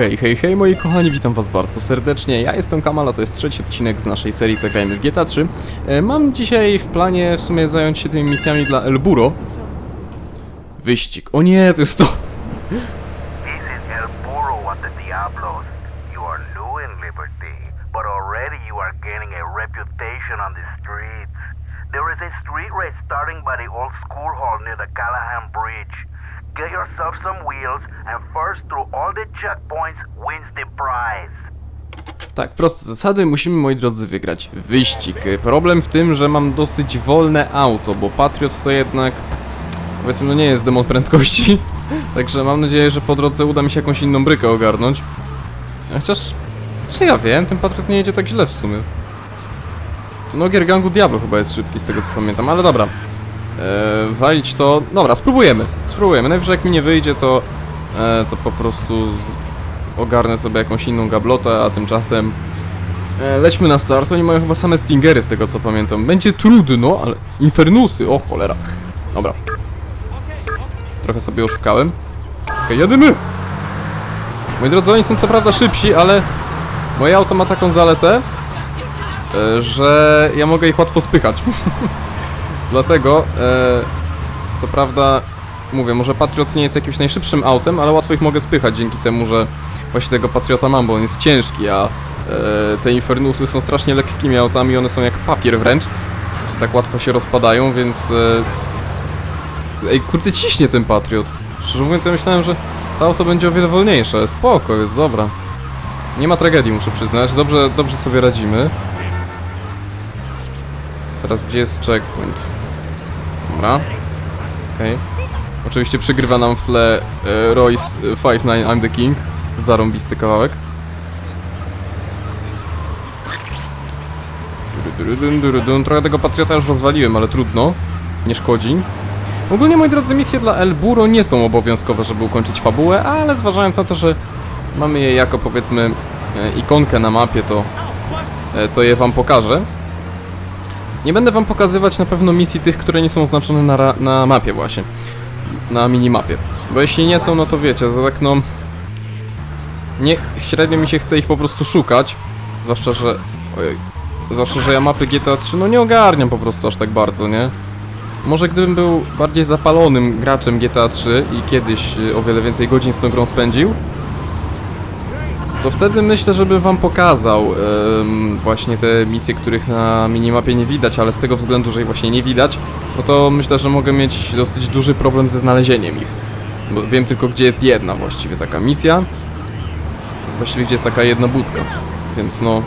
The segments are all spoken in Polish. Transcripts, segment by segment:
Hej, hej, hej moi kochani, witam was bardzo serdecznie. Ja jestem Kamal, a to jest trzeci odcinek z naszej serii Zagrajmy w GTA 3. E, Mam dzisiaj w planie w sumie zająć się tymi misjami dla Elburo. Wyścig. O nie, to jest to. El. There is a street race starting by the old school hall near the Callahan Bridge. Get yourself some wheels, and first through all the checkpoints wins the prize. Tak, proste zasady, musimy moi drodzy wygrać wyścig. Problem w tym, że mam dosyć wolne auto, bo Patriot to jednak powiedzmy no nie jest demon prędkości. Także mam nadzieję, że po drodze uda mi się jakąś inną brykę ogarnąć. Chociaż, czy ja wiem, ten Patriot nie jedzie tak źle w sumie. Ten ogier gangu Diablo chyba jest szybki z tego co pamiętam, ale dobra. Eee, walić to... Dobra, spróbujemy. Spróbujemy. Najwyżej jak mi nie wyjdzie, to, e, to po prostu ogarnę sobie jakąś inną gablotę, a tymczasem e, lećmy na start. Oni mają chyba same Stingery z tego co pamiętam. Będzie trudno, ale infernusy, o cholera. Dobra. Trochę sobie oszukałem. Okej, jedymy! Moi drodzy, oni są co prawda szybsi, ale moje auto ma taką zaletę, e, że ja mogę ich łatwo spychać. Dlatego, e, co prawda, mówię, może Patriot nie jest jakimś najszybszym autem, ale łatwo ich mogę spychać dzięki temu, że właśnie tego Patriota mam, bo on jest ciężki, a e, te Infernusy są strasznie lekkimi autami, one są jak papier wręcz. Tak łatwo się rozpadają, więc... E, ej, kurde, ciśnie ten Patriot. Szczerze mówiąc, ja myślałem, że to auto będzie o wiele wolniejsze. Spoko, jest dobra. Nie ma tragedii, muszę przyznać. Dobrze, dobrze sobie radzimy. Teraz gdzie jest checkpoint? Dobra. Okej. Oczywiście przygrywa nam w tle e, Royce e, 5-9 I'm the King. Zarąbisty kawałek. Trochę tego Patriota już rozwaliłem, ale trudno. Nie szkodzi. Ogólnie, moi drodzy, misje dla El Buro nie są obowiązkowe, żeby ukończyć fabułę, ale zważając na to, że mamy je jako, powiedzmy, e, ikonkę na mapie, to, e, to je wam pokażę. Nie będę wam pokazywać na pewno misji tych, które nie są oznaczone na, na mapie właśnie. Na minimapie. Bo jeśli nie są, no to wiecie, to tak no... Nie, średnio mi się chce ich po prostu szukać. Zwłaszcza, że... Ojej. Zwłaszcza, że ja mapy GTA 3 no nie ogarniam po prostu aż tak bardzo, nie? Może gdybym był bardziej zapalonym graczem GTA 3 i kiedyś y, o wiele więcej godzin z tą grą spędził, to wtedy myślę, żeby wam pokazał właśnie te misje, których na minimapie nie widać, ale z tego względu, że ich właśnie nie widać, no to myślę, że mogę mieć dosyć duży problem ze znalezieniem ich. Bo wiem tylko, gdzie jest jedna właściwie taka misja. Właściwie, gdzie jest taka jedna budka. Więc no...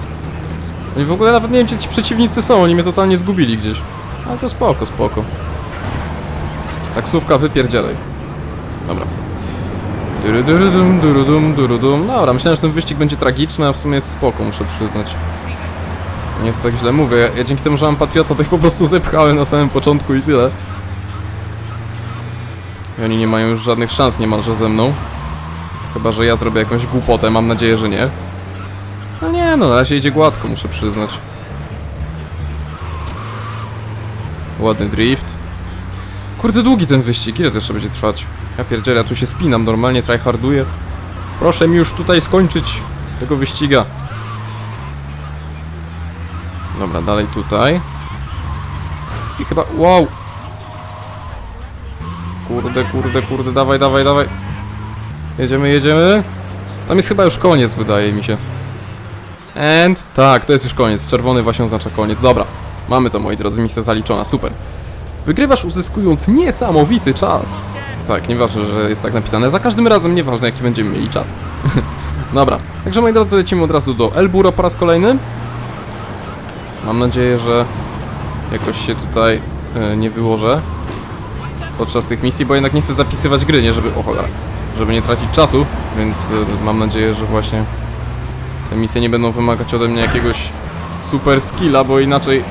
no I w ogóle nawet nie wiem, gdzie ci przeciwnicy są, oni mnie totalnie zgubili gdzieś. Ale to spoko, spoko. Taksówka, wypierdzielaj. Dobra. Durudurudum, durudum, durudum. Dobra, myślałem, że ten wyścig będzie tragiczny, a w sumie jest spoko, muszę przyznać. Nie jest tak źle. Mówię, ja, ja dzięki temu, że mam patriota, ich po prostu zepchałem na samym początku i tyle. I oni nie mają już żadnych szans niemalże ze mną. Chyba, że ja zrobię jakąś głupotę, mam nadzieję, że nie. No nie, no na razie idzie gładko, muszę przyznać. Ładny drift. Kurde, długi ten wyścig, ile to jeszcze będzie trwać? Ja pierdzielę, ja tu się spinam, normalnie tryharduję. Proszę mi już tutaj skończyć tego wyściga. Dobra, dalej tutaj. I chyba, wow! Kurde, kurde, kurde, dawaj, dawaj, dawaj. Jedziemy, jedziemy. Tam jest chyba już koniec, wydaje mi się. And, tak, to jest już koniec. Czerwony właśnie oznacza koniec. Dobra, mamy to, moi drodzy, misja zaliczona, super. Wygrywasz uzyskując niesamowity czas. Tak, nieważne, że jest tak napisane. Za każdym razem, nieważne jaki będziemy mieli czas. Dobra, także moi drodzy, lecimy od razu do Elburo po raz kolejny. Mam nadzieję, że jakoś się tutaj e, nie wyłożę podczas tych misji, bo jednak nie chcę zapisywać gry, nie żeby... O cholera. Żeby nie tracić czasu, więc e, mam nadzieję, że właśnie te misje nie będą wymagać ode mnie jakiegoś super skilla, bo inaczej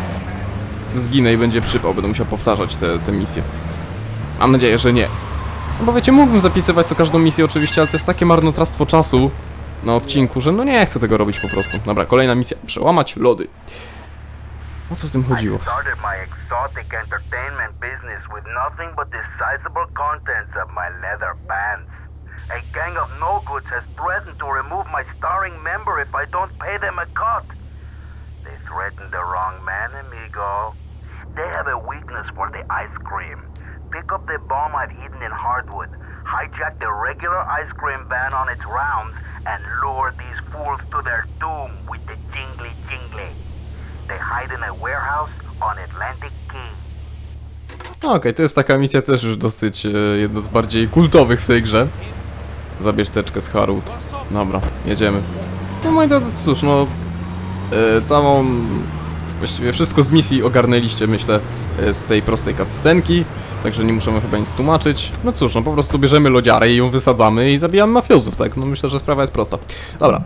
zginę i będzie przypał, będę musiał powtarzać te, te misje. Mam nadzieję, że nie. No bo wiecie, mógłbym zapisywać co każdą misję oczywiście, ale to jest takie marnotrawstwo czasu na odcinku, że no nie chcę tego robić po prostu. Dobra, kolejna misja. Przełamać lody. O co w tym chodziło? A gang of no-goods has threatened to remove my starring member if I don't pay them a cut. They threatened the wrong man, amigo. They have a weakness for the ice cream. Pick up the bomb I've hidden in Hardwood, hijack the regular ice cream van on its rounds, and lure these fools to their doom with the jingly jingly. They hide in a warehouse on Atlantic Key. No okej, to jest taka misja też już dosyć e, jedna z bardziej kultowych w tej grze. Zabierz teczkę z Harwood. Dobra, jedziemy. No moi drodzy, cóż, no... E, całą... Właściwie wszystko z misji ogarnęliście, myślę, e, z tej prostej cutscenki. Także nie muszę chyba nic tłumaczyć. No cóż, no po prostu bierzemy lodziarę i ją wysadzamy i zabijamy mafiozów, tak? No myślę, że sprawa jest prosta. Dobra,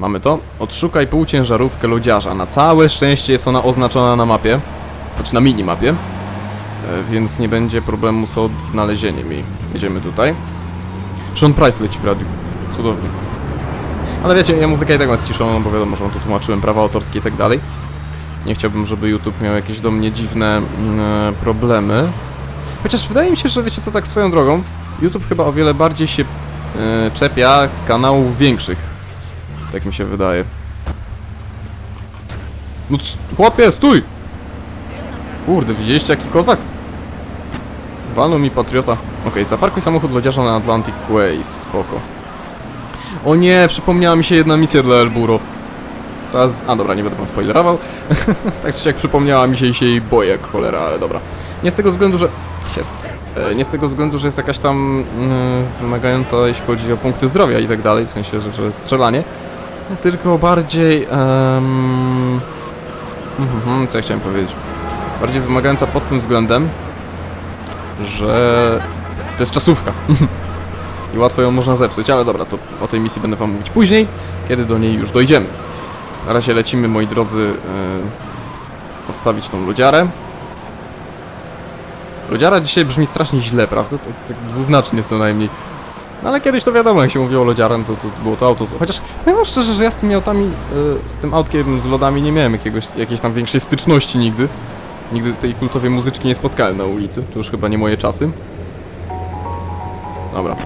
mamy to. Odszukaj półciężarówkę lodziarza. Na całe szczęście jest ona oznaczona na mapie. Znaczy na minimapie. E, więc nie będzie problemu z odnalezieniem jej. Jedziemy tutaj. Sean Price leci w radiu. Cudownie. Ale wiecie, ja muzykę i tak mam ściszoną, bo wiadomo, że wam to tłumaczyłem, prawa autorskie i tak dalej. Nie chciałbym, żeby YouTube miał jakieś do mnie dziwne mm, e, problemy. Chociaż wydaje mi się, że wiecie co, tak swoją drogą, YouTube chyba o wiele bardziej się e, czepia kanałów większych. Tak mi się wydaje. No chłopie, stój! Kurde, widzieliście jaki kozak? Walnął mi patriota. Okej, zaparkuj samochód lodziarza na Atlantic Way, spoko. O nie, przypomniała mi się jedna misja dla Elburo. Ta z... A dobra, nie będę wam spoilerował. tak czy siak przypomniała mi się i się jej boję jak cholera, ale dobra. Nie z tego względu, że... Shit. E, Nie z tego względu, że jest jakaś tam mm, wymagająca, jeśli chodzi o punkty zdrowia i tak dalej, w sensie, że, że strzelanie. Tylko bardziej... Mhm, co ja chciałem powiedzieć? bardziej jest wymagająca pod tym względem, że to jest czasówka. I łatwo ją można zepsuć, ale dobra, to o tej misji będę wam mówić później, kiedy do niej już dojdziemy. Na razie lecimy, moi drodzy, yy, odstawić tą lodziarę. Lodziara dzisiaj brzmi strasznie źle, prawda? Tak, tak dwuznacznie co najmniej. No ale kiedyś to wiadomo, jak się mówiło lodziarem, to, to było to auto. Chociaż powiem szczerze, że ja z tymi autami, yy, z tym autkiem, z lodami nie miałem jakiegoś, jakiejś tam większej styczności nigdy. Nigdy tej kultowej muzyczki nie spotkałem na ulicy. To już chyba nie moje czasy. Dobra.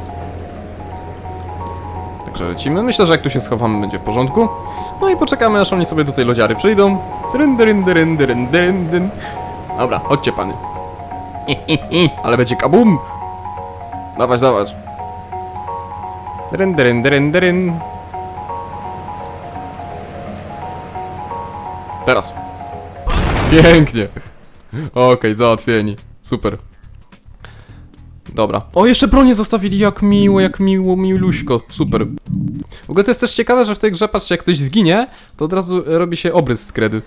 Także lecimy. Myślę, że jak tu się schowamy, będzie w porządku. No i poczekamy, aż oni sobie tej lodziary przyjdą. Dryn, dryn, dryn, dryn, dryn, dryn. Dobra, chodźcie pany. Ale będzie kabum! Dawać, dawać. Dryn, dryn, dryn, dryn. Teraz. Pięknie. Okej, załatwieni. Super. Dobra. O, jeszcze bronię zostawili, jak miło, jak miło, miluśko. Super. W ogóle to jest też ciekawe, że w tej grze, patrzcie, jak ktoś zginie, to od razu robi się obrys z kredy.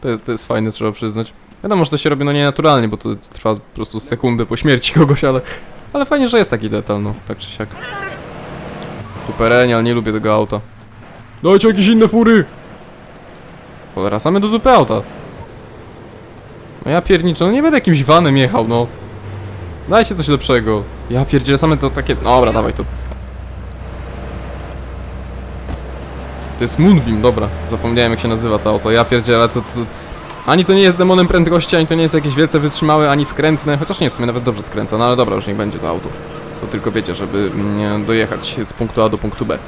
To jest, to jest fajne, trzeba przyznać. Wiadomo, że to się robi no nienaturalnie, bo to trwa po prostu sekundę po śmierci kogoś, ale... Ale fajnie, że jest taki detal, no, tak czy siak. Tu perenial, nie lubię tego auta. Dajcie jakieś inne fury! Cholera, same do dupy auta. No ja pierniczę, no nie będę jakimś vanem jechał, no. Dajcie coś lepszego. Ja pierdzielę, same to takie... Dobra, dawaj to. To jest Moonbeam, dobra. Zapomniałem jak się nazywa to auto. Ja pierdzielę, to, to... Ani to nie jest demonem prędkości, ani to nie jest jakieś wielce wytrzymałe, ani skrętne. Chociaż nie, w sumie nawet dobrze skręca, no ale dobra, już niech będzie to auto. To tylko wiecie, żeby mm, dojechać z punktu A do punktu B.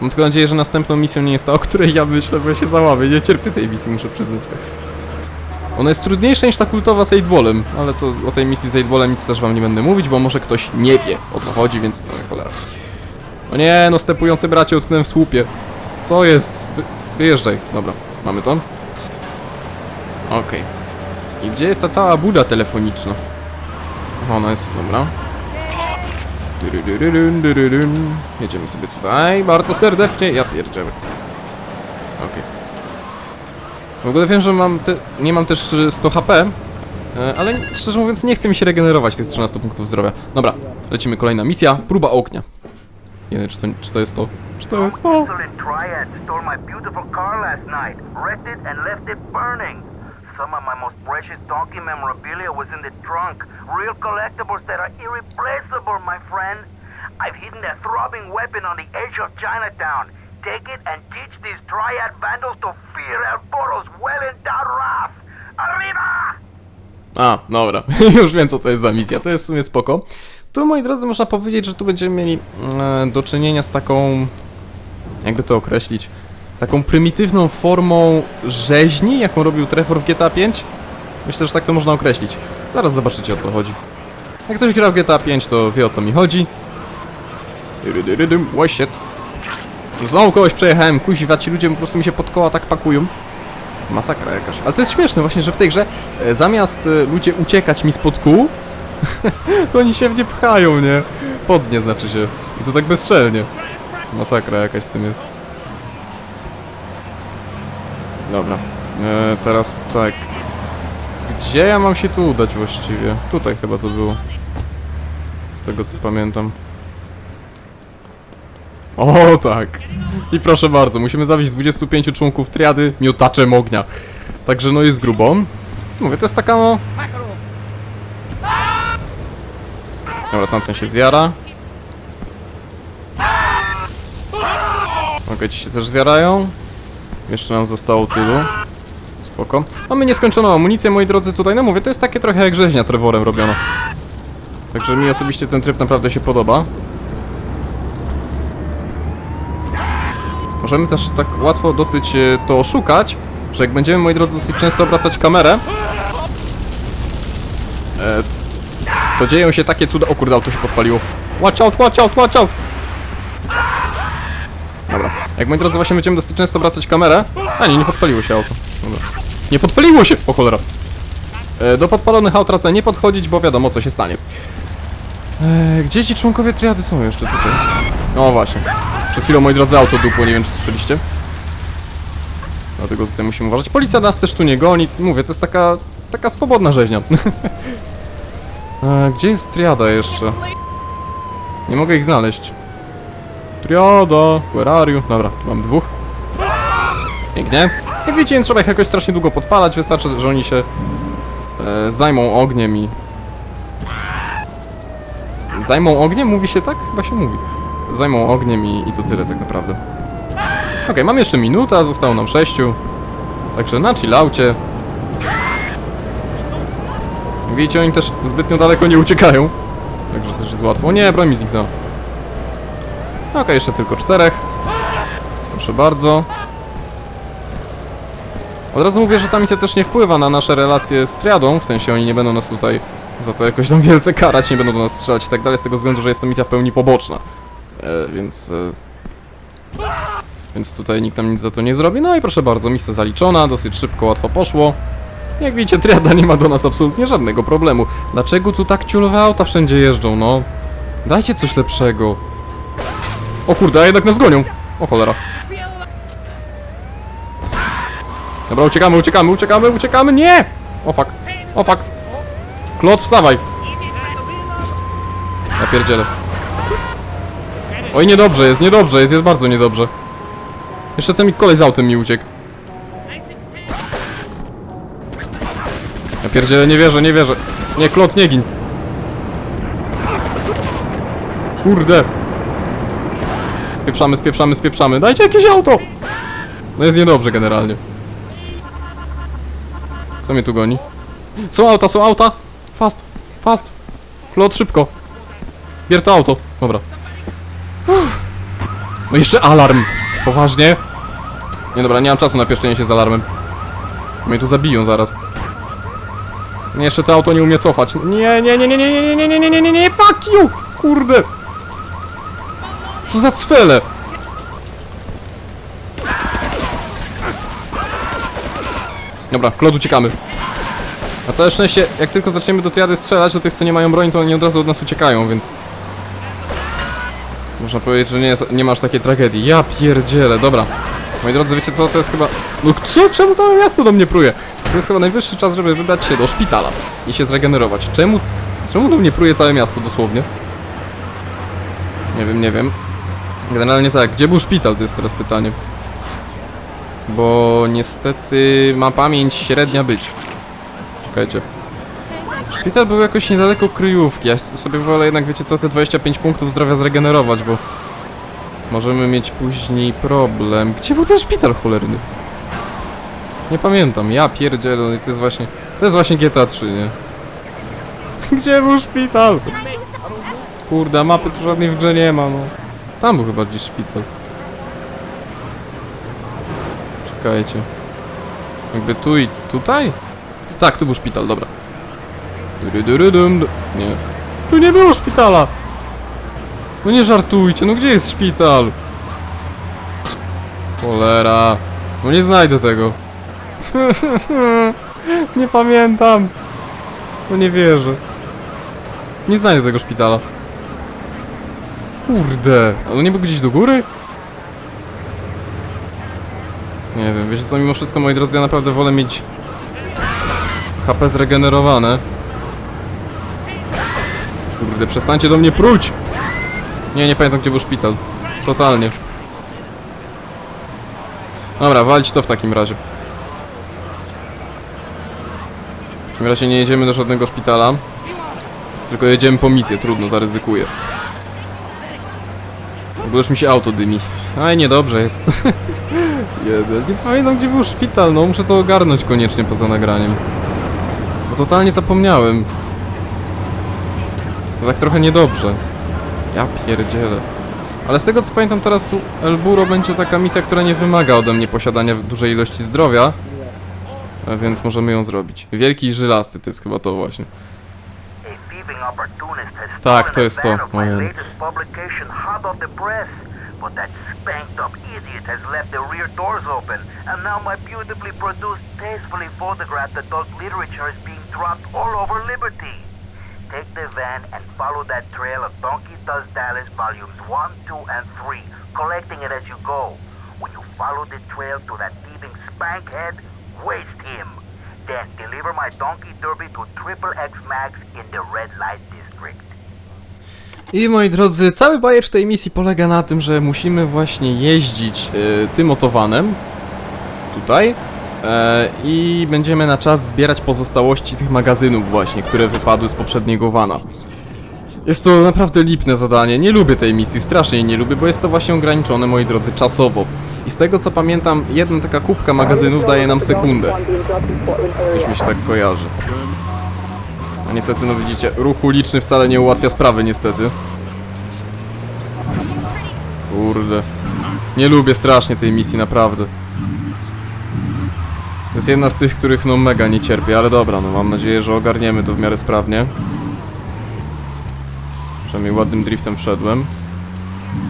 Mam tylko nadzieję, że następną misją nie jest ta, o której ja myślę, bo ja się załamię. Nie cierpię tej misji, muszę przyznać. Ona jest trudniejsza niż ta kultowa z Eightwallem, ale to o tej misji z Eightwallem nic też wam nie będę mówić, bo może ktoś nie wie o co chodzi, więc... No cholera. O nie, no stepujący bracie utknąłem w słupie. Co jest? Wy, wyjeżdżaj. Dobra, mamy to? Okej. I gdzie jest ta cała buda telefoniczna? Ona jest, dobra. Jedziemy sobie tutaj, bardzo serdecznie. Ja pierdzielę. Okej. W ogóle wiem, że mam te, nie mam też y, 100 HP, e, ale szczerze mówiąc nie chce mi się regenerować tych 13 punktów zdrowia. Dobra, lecimy kolejna misja, próba oknia. Nie wiem, czy to, czy to jest to. Czy to jest to? Some of my most precious donkey memorabilia was in the trunk. Real collectibles that are irreplaceable, my friend. I've hidden a throbbing weapon on the edge of Chinatown. Take it and teach these Triad vandals to fear El Boro's well-endowed wrath. Arriba! A, dobra. Już wiem, co to jest za misja. To jest w sumie spoko. Tu, moi drodzy, można powiedzieć, że tu będziemy mieli e, do czynienia z taką... Jakby to określić? Taką prymitywną formą rzeźni, jaką robił Trevor w GTA 5? Myślę, że tak to można określić. Zaraz zobaczycie, o co chodzi. Jak ktoś gra w GTA 5, to wie, o co mi chodzi. Łosiet. Znowu kogoś przejechałem, kuźwa, ci ludzie po prostu mi się pod koła tak pakują. Masakra jakaś. Ale to jest śmieszne właśnie, że w tej grze e, zamiast e, ludzie uciekać mi spod kół, to oni się w nie pchają, nie? Podnie znaczy się. I to tak bezczelnie. Masakra jakaś z tym jest. Dobra. E, teraz tak. Gdzie ja mam się tu udać właściwie? Tutaj chyba to było. Z tego co pamiętam. O tak. I proszę bardzo, musimy zawieźć 25 członków triady miotaczem ognia. Także no jest grubo. Mówię, to jest taka no... Dobra, tamten się zjara. Okej, ci się też zjarają. Jeszcze nam zostało tylu. Spoko. Mamy nieskończoną amunicję, moi drodzy, tutaj. No mówię, to jest takie trochę jak rzeźnia Trevorem robiona. Także mi osobiście ten tryb naprawdę się podoba. Możemy też tak łatwo dosyć e, to oszukać, że jak będziemy, moi drodzy, dosyć często obracać kamerę, e, to dzieją się takie cuda... O kurde, auto się podpaliło. Watch out, watch out, watch out! Dobra. Jak, moi drodzy, właśnie będziemy dosyć często obracać kamerę... A nie, nie podpaliło się auto. Dobra. Nie podpaliło się! O cholera. E, do podpalonych aut raczej nie podchodzić, bo wiadomo, co się stanie. Gdzie ci członkowie triady są jeszcze tutaj? No właśnie. Przed chwilą, moi drodzy, auto dupło, nie wiem czy słyszeliście. Dlatego tutaj musimy uważać. Policja nas też tu nie goni. Mówię, to jest taka, taka swobodna rzeźnia. gdzie jest triada jeszcze? Nie mogę ich znaleźć. Triada, where are you? Dobra, tu mam dwóch. Pięknie. Jak widzicie, nie trzeba ich jakoś strasznie długo podpalać, wystarczy, że oni się e, zajmą ogniem i... Zajmą ogniem? Mówi się tak? Chyba się mówi. Zajmą ogniem i, i to tyle tak naprawdę. Okej, mam jeszcze minutę, a zostało nam sześciu. Także na chillaucie. Widzicie, oni też zbytnio daleko nie uciekają. Także też jest łatwo. Nie, broń mi zniknęła. Okej, jeszcze tylko czterech. Proszę bardzo. Od razu mówię, że ta misja też nie wpływa na nasze relacje z triadą, w sensie oni nie będą nas tutaj za to jakoś tam wielce karać, nie będą do nas strzelać i tak dalej, z tego względu, że jest to misja w pełni poboczna. E, więc... E, więc tutaj nikt nam nic za to nie zrobi. No i proszę bardzo, misja zaliczona, dosyć szybko, łatwo poszło. Jak widzicie, triada nie ma do nas absolutnie żadnego problemu. Dlaczego tu tak ciulowe auta wszędzie jeżdżą, no? Dajcie coś lepszego. O kurde, a jednak nas gonią. O cholera. Dobra, uciekamy, uciekamy, uciekamy, uciekamy, nie! O fuck, o fuck. Klot, wstawaj. Ja pierdzielę. Oj, niedobrze jest, niedobrze jest, jest bardzo niedobrze. Jeszcze ten mi kolej z autem mi uciekł. Ja pierdzielę, nie wierzę, nie wierzę. Nie, Klot, nie gin. Kurde. Spieprzamy, spieprzamy, spieprzamy. Dajcie jakieś auto! No jest niedobrze generalnie. Kto mnie tu goni? Są auta, są auta! Fast, fast! Klot, szybko! Bier to auto. Dobra. No jeszcze alarm! Poważnie? Nie dobra, nie mam czasu na pieszczenie się z alarmem. Mnie tu zabiją zaraz. Jeszcze to auto nie umie cofać. Nie, nie, nie, nie, nie, nie, nie, nie, nie, nie, nie, nie, fuck you! Kurde! Co za cwele! Dobra, klot uciekamy. Na całe szczęście, jak tylko zaczniemy do triady strzelać, do tych co nie mają broni, to oni od razu od nas uciekają, więc... Można powiedzieć, że nie, jest, nie masz takiej tragedii. Ja pierdzielę, dobra. Moi drodzy, wiecie co, to jest chyba... No co? Czemu całe miasto do mnie pruje? To jest chyba najwyższy czas, żeby wybrać się do szpitala i się zregenerować. Czemu... Czemu do mnie pruje całe miasto, dosłownie? Nie wiem, nie wiem. Generalnie tak, gdzie był szpital, to jest teraz pytanie. Bo niestety ma pamięć średnia być. Czekajcie. Szpital był jakoś niedaleko kryjówki. Ja sobie wolę jednak, wiecie co, te 25 punktów zdrowia zregenerować, bo możemy mieć później problem. Gdzie był ten szpital cholerny? Nie pamiętam. Ja pierdzielę, no to jest właśnie To jest właśnie GTA 3, nie? Gdzie był szpital? Kurde, mapy tu żadnej w grze nie ma, no. Tam był chyba gdzieś szpital. Czekajcie. Jakby tu i tutaj? Tak, tu był szpital, dobra. Nie. Tu nie było szpitala! No nie żartujcie, no gdzie jest szpital? Cholera. No nie znajdę tego. nie pamiętam. No nie wierzę. Nie znajdę tego szpitala. Kurde. A no nie był gdzieś do góry? Nie wiem, wiecie co, mimo wszystko, moi drodzy, ja naprawdę wolę mieć HP zregenerowane. Kurde, przestańcie do mnie pruć! Nie, nie pamiętam, gdzie był szpital. Totalnie. Dobra, walić to w takim razie. W takim razie nie jedziemy do żadnego szpitala. Tylko jedziemy po misję, trudno, zaryzykuję. W ogóle już mi się auto dymi. Aj, niedobrze jest. Jeden. Nie pamiętam, gdzie był szpital, no muszę to ogarnąć koniecznie poza nagraniem. Bo totalnie zapomniałem. To tak trochę niedobrze. Ja pierdzielę. Ale z tego co pamiętam teraz Elburo będzie taka misja, która nie wymaga ode mnie posiadania dużej ilości zdrowia. Więc możemy ją zrobić. Wielki i żylasty to jest chyba to właśnie. Tak, to jest to, moje. Liberty. Take the van and follow that trail of Donkey Does Dallas volumes 1, 2, and 3, collecting it as you go. When you follow the trail to that thieving spankhead, waste him. Then deliver my Donkey Derby to Triple X Max in the Red Light District. I moi drodzy, cały bajer w tej misji polega na tym, że musimy właśnie jeździć e, tym otowanem tutaj i będziemy na czas zbierać pozostałości tych magazynów właśnie, które wypadły z poprzedniego wana. Jest to naprawdę lipne zadanie, nie lubię tej misji, strasznie jej nie lubię, bo jest to właśnie ograniczone, moi drodzy, czasowo. I z tego co pamiętam, jedna taka kubka magazynów daje nam sekundę. Coś mi się tak kojarzy. A niestety, no widzicie, ruch uliczny wcale nie ułatwia sprawy, niestety. Kurde. Nie lubię strasznie tej misji, naprawdę. To jest jedna z tych, których no mega nie cierpię, ale dobra, no mam nadzieję, że ogarniemy to w miarę sprawnie. Przynajmniej ładnym driftem wszedłem.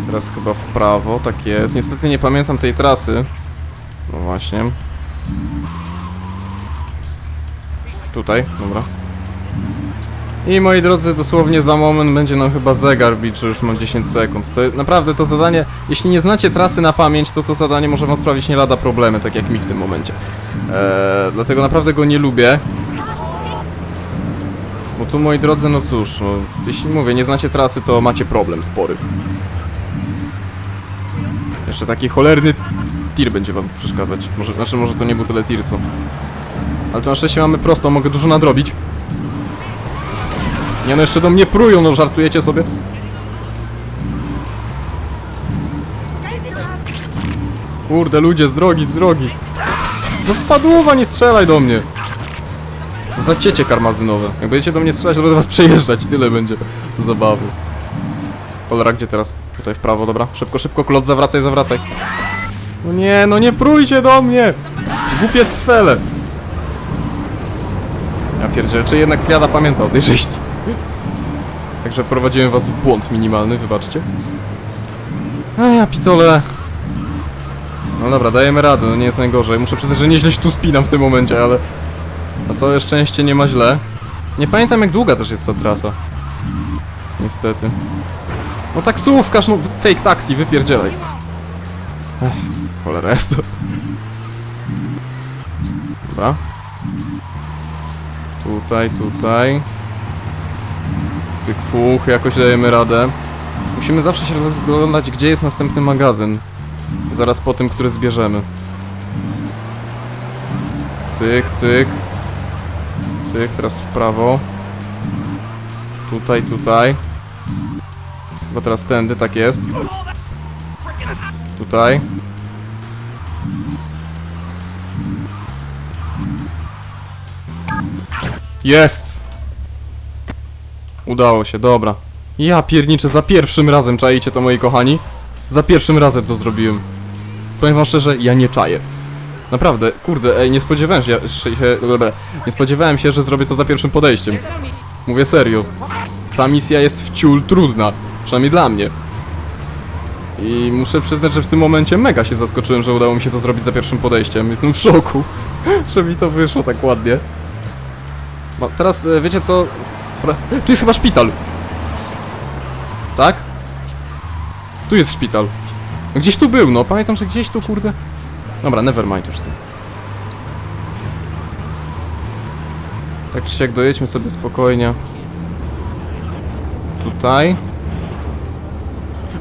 Teraz chyba w prawo, tak jest. Niestety nie pamiętam tej trasy. No właśnie. Tutaj, dobra. I moi drodzy, dosłownie za moment będzie nam chyba zegar bić, że już mam 10 sekund. To naprawdę to zadanie, jeśli nie znacie trasy na pamięć, to to zadanie może wam sprawić nie lada problemy, tak jak mi w tym momencie. Eee, dlatego naprawdę go nie lubię. Bo tu moi drodzy, no cóż, no, jeśli mówię, nie znacie trasy, to macie problem spory. Jeszcze taki cholerny tir będzie wam przeszkadzać. Może, znaczy może to nie był tyle tir, co... Ale tu na szczęście mamy prosto, mogę dużo nadrobić. Nie no, jeszcze do mnie prują, no żartujecie sobie? Kurde, ludzie, z drogi, z drogi. No spadłowa, nie strzelaj do mnie. Co za ciecie karmazynowe. Jak będziecie do mnie strzelać, to będę was przejeżdżać, tyle będzie zabawy. Cholera, gdzie teraz? Tutaj w prawo, dobra. Szybko, szybko, klot, zawracaj, zawracaj. No nie, no nie prójcie do mnie! Głupie cwele! Ja pierdzielę, czy jednak triada pamięta o tej rześci. Także wprowadziłem was w błąd minimalny, wybaczcie. A ja pitole. No dobra, dajemy radę, no nie jest najgorzej. Muszę przyznać, że nieźle się tu spinam w tym momencie, ale... Na całe szczęście nie ma źle. Nie pamiętam jak długa też jest ta trasa. Niestety. No taksówkarz, no fake taxi, wypierdzielaj. Ech, cholera jest to. Dobra. Tutaj, tutaj. Cyk, fuch, jakoś dajemy radę. Musimy zawsze się rozglądać, gdzie jest następny magazyn. Zaraz po tym, który zbierzemy. Cyk, cyk. Cyk, teraz w prawo. Tutaj, tutaj. Chyba teraz tędy, tak jest. Tutaj. Jest! Udało się, dobra. Ja pierniczę, za pierwszym razem czajcie to moi kochani. Za pierwszym razem to zrobiłem. Powiem wam szczerze, ja nie czaję. Naprawdę, kurde, ej, nie spodziewałem się, się, nie spodziewałem się, że zrobię to za pierwszym podejściem. Mówię serio. Ta misja jest wciul trudna, przynajmniej dla mnie. I muszę przyznać, że w tym momencie mega się zaskoczyłem, że udało mi się to zrobić za pierwszym podejściem. Jestem w szoku, że mi to wyszło tak ładnie. No, teraz e, wiecie co? Dobra, Tu jest chyba szpital. Tak? Tu jest szpital. No Gdzieś tu był, no. Pamiętam, że gdzieś tu, kurde. Dobra, never mind już z tym. Tak czy siak dojedźmy sobie spokojnie. Tutaj.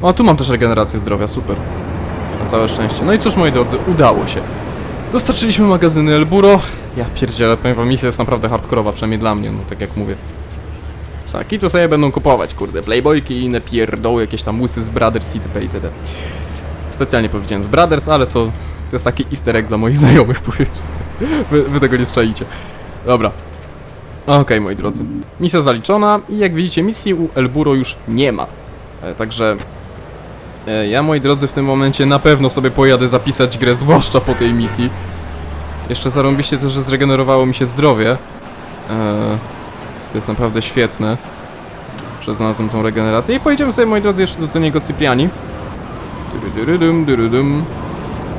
O, tu mam też regenerację zdrowia, super. Na całe szczęście. No i cóż, moi drodzy, udało się. Dostarczyliśmy magazyny Elburo. Ja pierdzielę, powiem wam, misja jest naprawdę hardkorowa, przynajmniej dla mnie, no tak jak mówię. Tak, i tu sobie będą kupować, kurde, playboyki i inne pierdoły, jakieś tam łysy z Brothers itp. itd. Specjalnie powiedziałem z Brothers, ale to, to jest taki easter egg dla moich znajomych, powiedzmy. Wy, wy tego nie strzelicie. Dobra. Okej, moi drodzy. Misja zaliczona i jak widzicie, misji u Elburo już nie ma. E, także e, ja, moi drodzy, w tym momencie na pewno sobie pojadę zapisać grę, zwłaszcza po tej misji. Jeszcze zarąbiście też, że zregenerowało mi się zdrowie. E, to jest naprawdę świetne. Że znalazłem tą regenerację. I pojedziemy sobie, moi drodzy, jeszcze do Toniego Cypriani.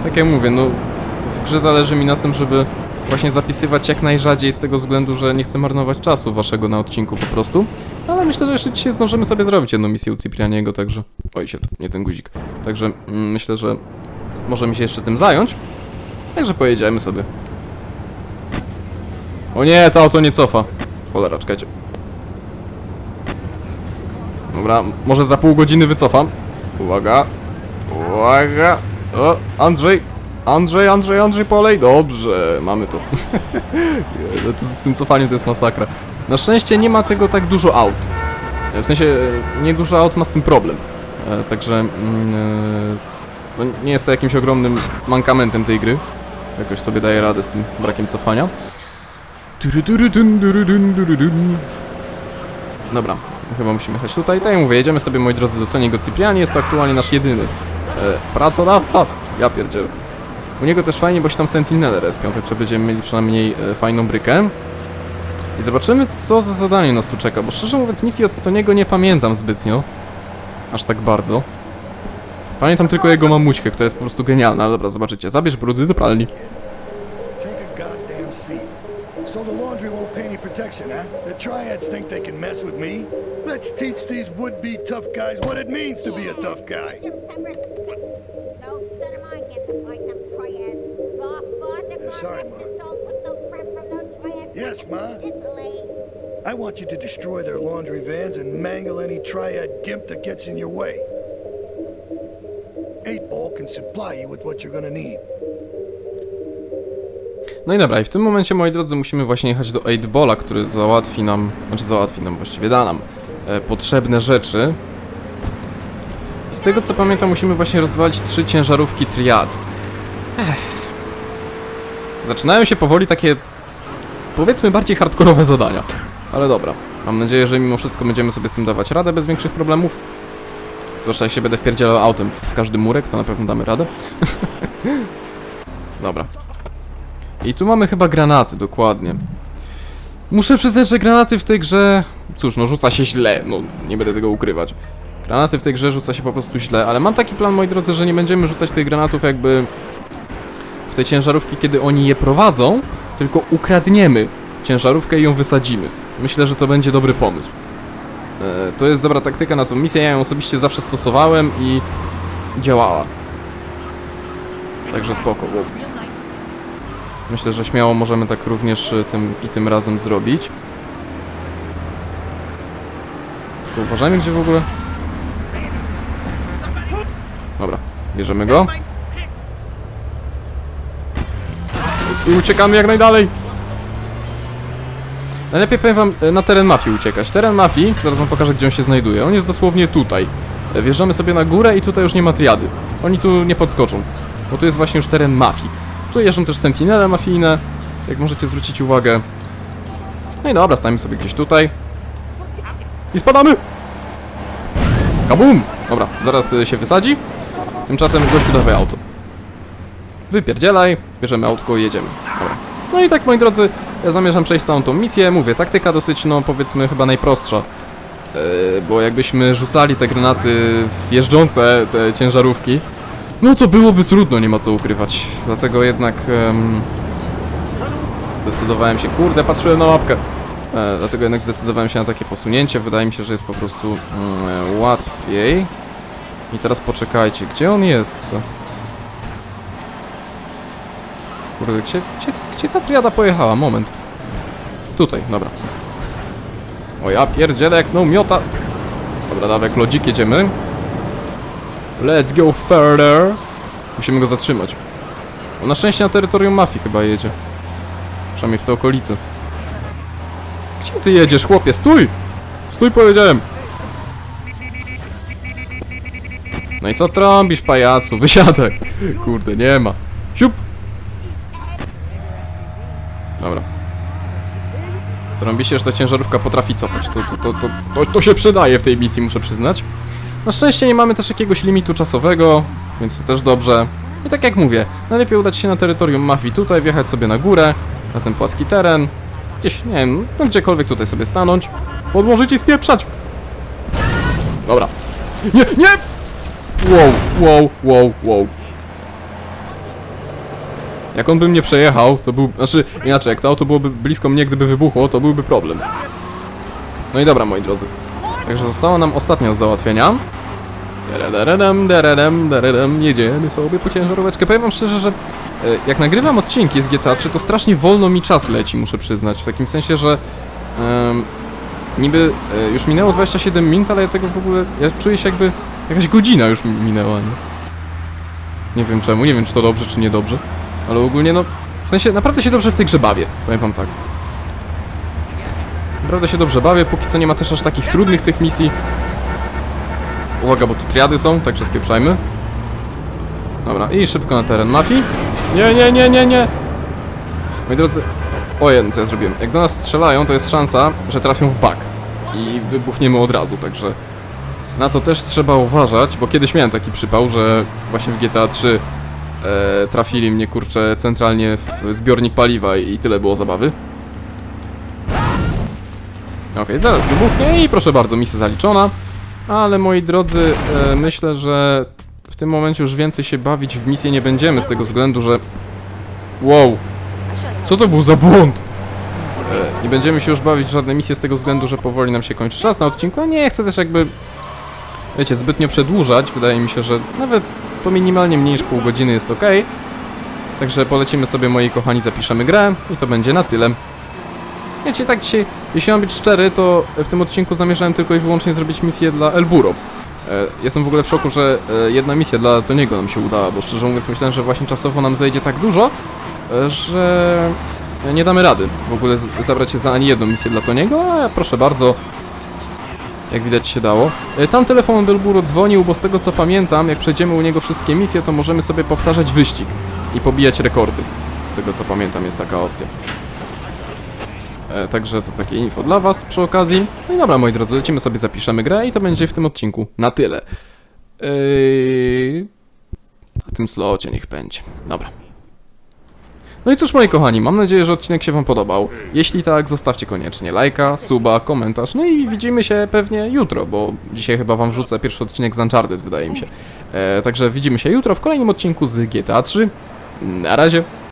Tak jak mówię, no w grze zależy mi na tym, żeby właśnie zapisywać jak najrzadziej z tego względu, że nie chcę marnować czasu waszego na odcinku po prostu. Ale myślę, że jeszcze dzisiaj zdążymy sobie zrobić jedną misję u Cyprianiego, także... Oj, się, nie ten guzik. Także mm, myślę, że możemy się jeszcze tym zająć. Także pojedziemy sobie. O nie, to auto nie cofa. Cholera, czekajcie. Dobra, może za pół godziny wycofam. Uwaga. Uwaga. O, Andrzej. Andrzej, Andrzej, Andrzej Polej. Dobrze, mamy to. Nie, to z tym cofaniem to jest masakra. Na szczęście nie ma tego tak dużo aut. W sensie, nie dużo aut ma z tym problem. E, Także mm, e, no, nie jest to jakimś ogromnym mankamentem tej gry. Jakoś sobie daje radę z tym brakiem cofania. Dobra, chyba musimy jechać tutaj. Tak jak mówię, jedziemy sobie, moi drodzy, do Toniego Cypriani. Jest to aktualnie nasz jedyny e, pracodawca. Ja pierdzielę. U niego też fajnie, bo się tam Sentinele respią, także będziemy mieli przynajmniej e, fajną brykę. I zobaczymy, co za zadanie nas tu czeka, bo szczerze mówiąc, misji od Toniego nie pamiętam zbytnio. Aż tak bardzo. Pamiętam tylko jego mamuśkę, która jest po prostu genialna, ale dobra, zobaczycie. Zabierz brudy do pralni. Protection, huh? The triads think they can mess with me? Let's teach these would-be tough guys what it means to be a tough guy. Yes, sorry, Ma. Yes, Ma. I want you to destroy their laundry vans and mangle any triad gimp that gets in your way. Eight Ball can supply you with what you're gonna need. No i dobra, i w tym momencie, moi drodzy, musimy właśnie jechać do 8-Balla, który załatwi nam, znaczy załatwi nam, właściwie da nam e, potrzebne rzeczy. I z tego co pamiętam, musimy właśnie rozwalić trzy ciężarówki triad. Ech. Zaczynają się powoli takie, powiedzmy, bardziej hardkorowe zadania. Ale dobra, mam nadzieję, że mimo wszystko będziemy sobie z tym dawać radę bez większych problemów. Zwłaszcza jak się będę wpierdzielał autem w każdy murek, to na pewno damy radę. dobra. I tu mamy chyba granaty, dokładnie. Muszę przyznać, że granaty w tej grze... Cóż, no rzuca się źle, no nie będę tego ukrywać. Granaty w tej grze rzuca się po prostu źle, ale mam taki plan, moi drodzy, że nie będziemy rzucać tych granatów jakby w te ciężarówki, kiedy oni je prowadzą, tylko ukradniemy ciężarówkę i ją wysadzimy. Myślę, że to będzie dobry pomysł. E, to jest dobra taktyka na tą misję, ja ją osobiście zawsze stosowałem i działała. Także spoko. Wow. Myślę, że śmiało możemy tak również y, tym i tym razem zrobić. Tylko uważajmy gdzie w ogóle. Dobra, bierzemy go. I uciekamy jak najdalej. Najlepiej powiem wam y, na teren mafii uciekać. Teren mafii, zaraz wam pokażę gdzie on się znajduje. On jest dosłownie tutaj. Wjeżdżamy sobie na górę i tutaj już nie ma triady. Oni tu nie podskoczą, bo to jest właśnie już teren mafii. Tu jeżdżą też sentinele mafijne, jak możecie zwrócić uwagę. No i dobra, stajemy sobie gdzieś tutaj. I spadamy! Kabum! Dobra, zaraz y, się wysadzi. Tymczasem gościu dawaj auto. Wypierdzielaj, bierzemy autko i jedziemy. Dobra. No i tak, moi drodzy, ja zamierzam przejść całą tą misję. Mówię, taktyka dosyć, no powiedzmy, chyba najprostsza. Yy, bo jakbyśmy rzucali te granaty w jeżdżące, te ciężarówki, no to byłoby trudno, nie ma co ukrywać. Dlatego jednak em, zdecydowałem się, kurde, patrzyłem na mapkę. E, dlatego jednak zdecydowałem się na takie posunięcie. Wydaje mi się, że jest po prostu mm, łatwiej. I teraz poczekajcie, gdzie on jest? Kurde, gdzie, gdzie, gdzie ta triada pojechała? Moment. Tutaj, dobra. O ja pierdzielę jak no miota. Dobra, dawaj, jak lodzik jedziemy. Let's go further. Musimy go zatrzymać. On na szczęście na terytorium mafii chyba jedzie. Przynajmniej w te okolice. Gdzie ty jedziesz, chłopie? Stój! Stój, powiedziałem! No i co trąbisz, pajacu? Wysiadaj! Kurde, nie ma. Siup! Dobra. Zarąbiście, że ta ciężarówka potrafi cofać. To, to, to, to, to, to się przydaje w tej misji, muszę przyznać. Na szczęście nie mamy też jakiegoś limitu czasowego, więc to też dobrze. I tak jak mówię, najlepiej udać się na terytorium mafii tutaj, wjechać sobie na górę, na ten płaski teren. Gdzieś, nie wiem, no gdziekolwiek tutaj sobie stanąć. Podłożyć i spieprzać! Dobra. Nie, nie! Wow, wow, wow, wow. Jak on by mnie przejechał, to był... Znaczy, inaczej, jak to auto byłoby blisko mnie, gdyby wybuchło, to byłby problem. No i dobra, moi drodzy. Także zostało nam ostatnia do załatwienia. Deredem, deredem, deredem, jedziemy sobie po ciężaróweczkę. Powiem wam szczerze, że e, jak nagrywam odcinki z GTA 3, to strasznie wolno mi czas leci, muszę przyznać. W takim sensie, że niby e, już minęło 27 minut, ale ja tego w ogóle, ja czuję się jakby jakaś godzina już mi minęła, nie? Nie wiem czemu, nie wiem czy to dobrze, czy niedobrze, ale ogólnie no, w sensie naprawdę się dobrze w tej grze bawię, powiem wam tak. Naprawdę się dobrze bawię, póki co nie ma też aż takich trudnych tych misji. Uwaga, bo tu triady są, także spieprzajmy. Dobra, i szybko na teren mafii. Nie, nie, nie, nie, nie. Moi drodzy, o jedno co ja zrobiłem. Jak do nas strzelają, to jest szansa, że trafią w bak. I wybuchniemy od razu, także na to też trzeba uważać, bo kiedyś miałem taki przypał, że właśnie w GTA 3 e, trafili mnie, kurczę, centralnie w zbiornik paliwa i tyle było zabawy. Okej, zaraz wybuchnie i proszę bardzo, misja zaliczona. Ale moi drodzy, e, myślę, że w tym momencie już więcej się bawić w misję nie będziemy z tego względu, że... Wow! Co to był za błąd? E, nie będziemy się już bawić w żadne misje z tego względu, że powoli nam się kończy czas na odcinku, a nie chcę też jakby... Wiecie, zbytnio przedłużać. Wydaje mi się, że nawet to minimalnie mniej niż pół godziny jest ok. Także polecimy sobie, moi kochani, zapiszemy grę i to będzie na tyle. Wiecie, tak dzisiaj, jeśli mam być szczery, to w tym odcinku zamierzałem tylko i wyłącznie zrobić misję dla Elburo. E, Jestem w ogóle w szoku, że e, jedna misja dla Toniego nam się udała, bo szczerze mówiąc myślałem, że właśnie czasowo nam zejdzie tak dużo, e, że nie damy rady w ogóle zabrać się za ani jedną misję dla Toniego, a proszę bardzo, jak widać się dało. Tam telefon do Elburo dzwonił, bo z tego co pamiętam, jak przejdziemy u niego wszystkie misje, to możemy sobie powtarzać wyścig i pobijać rekordy. Z tego co pamiętam jest taka opcja. E, także to takie info dla Was przy okazji. No i dobra, moi drodzy, lecimy sobie, zapiszemy grę i to będzie w tym odcinku na tyle. Yy... W tym slocie niech będzie. Dobra. No i cóż, moi kochani, mam nadzieję, że odcinek się Wam podobał. Jeśli tak, zostawcie koniecznie lajka, suba, komentarz. No i widzimy się pewnie jutro, bo dzisiaj chyba Wam wrzucę pierwszy odcinek z Uncharted, wydaje mi się. E, także widzimy się jutro w kolejnym odcinku z GTA 3. Na razie.